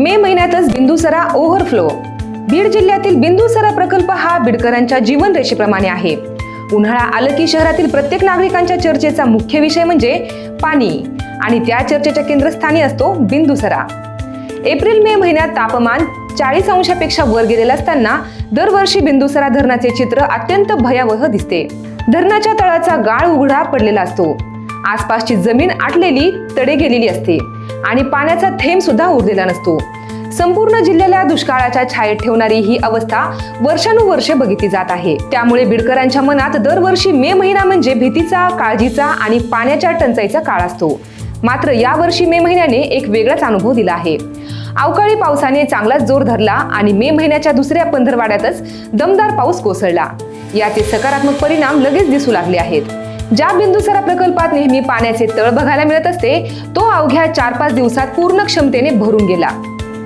मे महिन्यातच बिंदुसरा ओव्हरफ्लो बीड जिल्ह्यातील बिंदुसरा प्रकल्प हा बीडकरांच्या जीवनरेषेप्रमाणे आहे. उन्हाळा आलं की शहरातील प्रत्येक नागरिकांच्या चर्चेचा मुख्य विषय म्हणजे पाणी. आणि त्या चर्चेच्या केंद्रस्थानी असतो बिंदुसरा. एप्रिल मे महिन्यात तापमान चाळीस अंशापेक्षा वर गेलेलं असताना दरवर्षी बिंदुसरा धरणाचे चित्र अत्यंत भयावह दिसते. धरणाच्या तळाचा गाळ उघडा पडलेला असतो. आसपासची जमीन आटलेली तडे गेलेली असते. आणि पाण्याचा थेंब सुद्धा उरलेला नसतो. संपूर्ण जिल्ह्याला दुष्काळाच्या छायेत ठेवणारी ही अवस्था वर्षानुवर्षे बघितली जात आहे. त्यामुळे बिडकरांच्या मनात दरवर्षी मे महिना म्हणजे भीतीचा काळजीचा आणि पाण्याच्या टंचाईचा काळ असतो. मात्र यावर्षी मे महिन्याने एक वेगळाच अनुभव दिला आहे. अवकाळी पावसाने चांगलाच जोर धरला आणि मे महिन्याच्या दुसऱ्या पंधरवाड्यातच दमदार पाऊस कोसळला. याचे सकारात्मक परिणाम लगेच दिसू लागले आहेत. ज्या बिंदुसरा प्रकल्पात नेहमी पाण्याचे तळ बघायला मिळत असते तो अवघ्या चार पाच दिवसात पूर्ण क्षमतेने भरून गेला.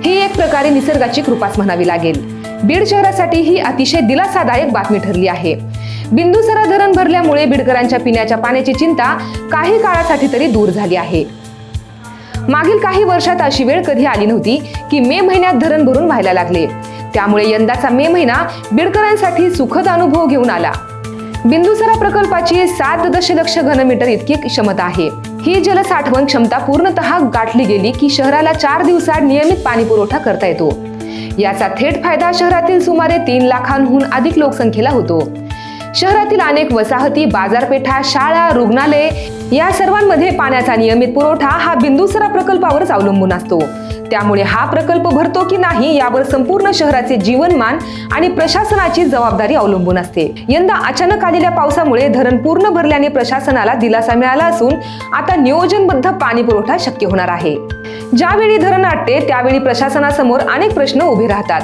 ही एक प्रकारे निसर्गाची कृपाच म्हणावी लागेल. बीड शहरासाठी ही अतिशय दिलासादायक बातमी ठरली आहे. बिंदुसरा धरण भरल्यामुळे बीडकरांच्या पिण्याच्या पाण्याची चिंता काही काळासाठी तरी दूर झाली आहे. मागील काही वर्षात अशी वेळ कधी आली नव्हती की मे महिन्यात धरण भरून व्हायला लागले. त्यामुळे यंदाचा मे महिना बीडकरांसाठी सुखद अनुभव घेऊन आला. बिंदुसरा प्रकल्पाची सात दशलक्ष घनमीटर इतकी क्षमता आहे. ही जलसाठवण क्षमता पूर्णतः गाठली गेली की शहराला चार दिवसात नियमित पाणी पुरवठा करता येतो. याचा थेट फायदा शहरातील सुमारे तीन लाखांहून अधिक लोकसंख्येला होतो. शहरातील अनेक वसाहती बाजारपेठा शाळा रुग्णालय या सर्वांमध्ये पाण्याचा नियमित पुरवठा हा बिंदुसरा प्रकल्पावरच अवलंबून असतो. त्यामुळे हा प्रकल्प भरतो की नाही यावर संपूर्ण शहराचे जीवनमान आणि प्रशासनाची जबाबदारी अवलंबून असते. यंदा अचानक आलेल्या पावसामुळे धरण पूर्ण भरल्याने प्रशासनाला दिलासा मिळाला असून आता नियोजनबद्ध पाणी पुरवठा शक्य होणार आहे. ज्यावेळी धरण आटते त्यावेळी प्रशासनासमोर अनेक प्रश्न उभे राहतात.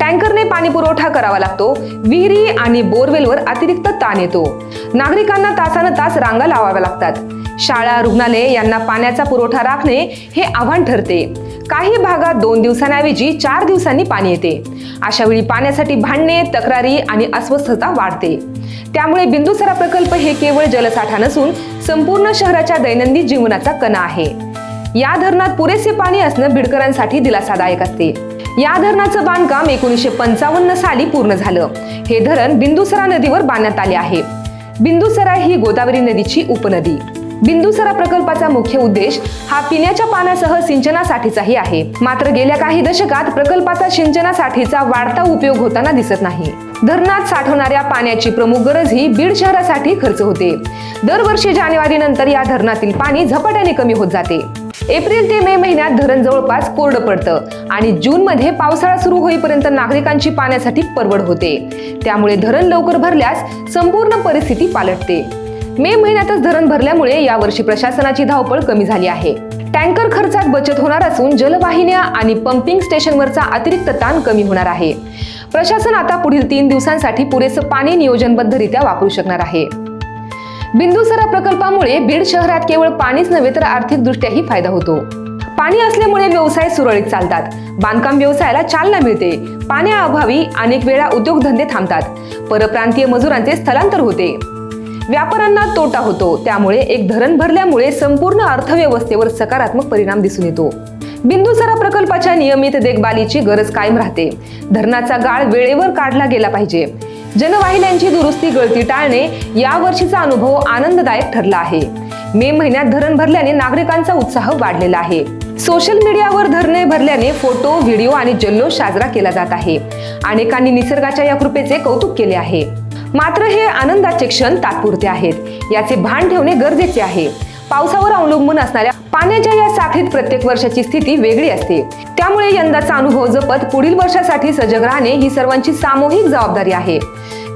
टँकरने पाणी पुरवठा करावा लागतो विहिरी आणि बोरवेलवर अतिरिक्त ताण येतो. नागरिकांना तासानं तास रांगा लावाव्या लागतात. शाळा रुग्णालय यांना पाण्याचा पुरवठा राखणे हे आव्हान ठरते. काही भागात दोन दिवसांऐवजी चार दिवसांनी पाणी येते. अशा वेळी पाण्यासाठी भांडणे तक्रारी आणि अस्वस्थता वाढते. त्यामुळे बिंदुसरा प्रकल्प हे केवळ जलसाठा नसून संपूर्ण शहराच्या दैनंदिन जीवनाचा कणा आहे. या धरणात पुरेसे पाणी असणं बिडकरांसाठी दिलासादायक असते. या धरणाचं बांधकाम एकोणीसशे पंचावन्न साली पूर्ण झालं. हे धरण बिंदुसरा नदीवर बांधण्यात आले आहे. बिंदुसरा ही गोदावरी नदीची उपनदी. बिंदुसरा प्रकल्पाचा मुख्य उद्देश हा पिण्याच्या पाण्यासह सिंचनासाठीचाही आहे. मात्र गेल्या काही दशकात प्रकल्पाचा सिंचनासाठीचा वाढता उपयोग होताना दिसत नाही. धरणात साठवणाऱ्या पाण्याची प्रमुख गरज ही बीड शहरासाठी खर्च होते. दरवर्षी जानेवारी नंतर या धरणातील पाणी झपाट्याने कमी होत जाते. एप्रिल ते मे महिन्यात धरण जवळपास कोरडं पडतं आणि जून मध्ये पावसाळा सुरू होईपर्यंत नागरिकांची पाण्यासाठी परवड होते. त्यामुळे धरण लवकर भरल्यास संपूर्ण परिस्थिती पालटते. मे महिन्यातच धरण भरल्यामुळे यावर्षी प्रशासनाची धावपळ कमी झाली आहे. टँकर खर्चात बचत होणार असून जलवाहिन्या आणि पंपिंग स्टेशनवरचा अतिरिक्त ताण कमी होणार आहे. प्रशासन आता पुढील तीन दिवसांसाठी पुरेसं पाणी नियोजनबद्धरित्या वापरू शकणार आहे. बिंदुसरा प्रकल्पामुळे बीड शहरात केवळ पाणीच नव्हे तर आर्थिकदृष्ट्याही फायदा होतो. पाणी असल्यामुळे व्यवसाय सुरळीत चालतात. बांधकाम व्यवसायाला चालना मिळते. पाण्याअभावी अनेक वेळा उद्योगधंदे थांबतात. परप्रांतीय मजुरांचे स्थलांतर होते. व्यापाऱ्यांना तोटा होतो. त्यामुळे एक धरण भरल्यामुळे संपूर्ण अर्थव्यवस्थेवर सकारात्मक परिणाम दिसून येतो. बिंदुसरा प्रकल्पाच्या नियमित देखभालीची गरज कायम राहते. धरणाचा गाळ वेळेवर काढला गेला पाहिजे. जनवाहिन्यांची दुरुस्ती गळती टाळणे या वर्षीचा अनुभव आनंददायक ठरला आहे. मे महिन्यात धरण भरल्याने नागरिकांचा उत्साह वाढलेला आहे. सोशल मीडियावर धरणे भरल्याने फोटो व्हिडिओ आणि जल्लोष साजरा केला जात आहे. अनेकांनी निसर्गाच्या या कृपेचे कौतुक केले आहे. मात्र हे आनंदाचे क्षण तात्पुरते आहेत. याचे भान ठेवणे गरजेचे आहे. पावसावर अवलंबून असणाऱ्या पाण्याच्या या साखळीत प्रत्येक वर्षाची स्थिती वेगळी असते. त्यामुळे यंदाचा अनुभव जपत पुढील वर्षासाठी सजग राहणे ही सर्वांची सामूहिक जबाबदारी आहे.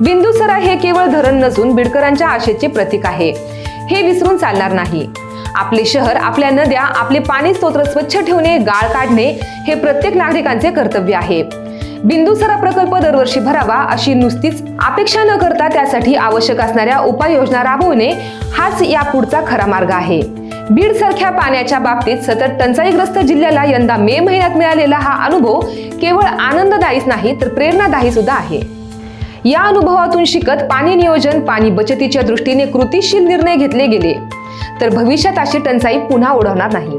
बिंदुसरा हे केवळ धरण नसून बिडकरांच्या आशेचे प्रतीक आहे. हे विसरून चालणार नाही. आपले शहर आपल्या नद्या आपले पाणी स्तोत्र स्वच्छ ठेवणे गाळ काढणे हे प्रत्येक नागरिकांचे कर्तव्य आहे. बिंदुसरा प्रकल्प दरवर्षी भरावा अशी नुसतीच अपेक्षा न करता त्यासाठी आवश्यक असणाऱ्या उपाययोजना राबवणे हाच या पुढचा खरा मार्ग आहे. बीड सारख्या पाण्याच्या बाबतीत सतत टंचाईग्रस्त जिल्ह्याला यंदा मे महिन्यात मिळालेला हा अनुभव केवळ आनंददायीच नाही तर प्रेरणादायी सुद्धा आहे. या अनुभवातून शिकत पाणी नियोजन पाणी बचतीच्या दृष्टीने कृतीशील निर्णय घेतले गेले. तर भविष्यात अशी टंचाई पुन्हा ओढवणार नाही.